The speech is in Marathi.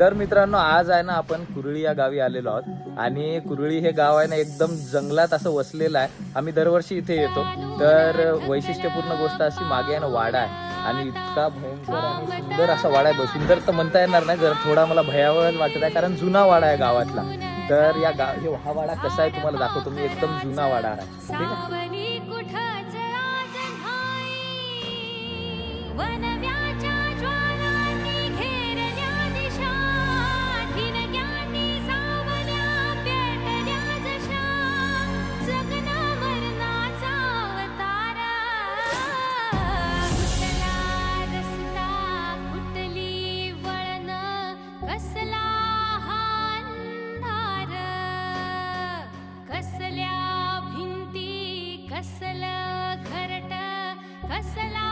तर मित्रांनो आज आहे ना आपण कुरळी या गावी आलेलो आहोत. आणि कुरळी हे गाव आहे ना एकदम जंगलात असं वसलेलं आहे. आम्ही दरवर्षी इथे येतो. तर वैशिष्ट्यपूर्ण गोष्ट अशी मागे आहे ना वाडा आहे. आणि इतका भयंकर आणि सुंदर असा वाडा आहे सुंदर तर म्हणता येणार नाही जर थोडा मला भयावह वाटत आहे कारण जुना वाडा आहे गावातला. तर या गाव हे हा वाडा कसा आहे तुम्हाला दाखवतो. मी एकदम जुना वाडा आहे. ठीक आहे? कसला हांधार कसल्या भिंती कसलं घरट कसला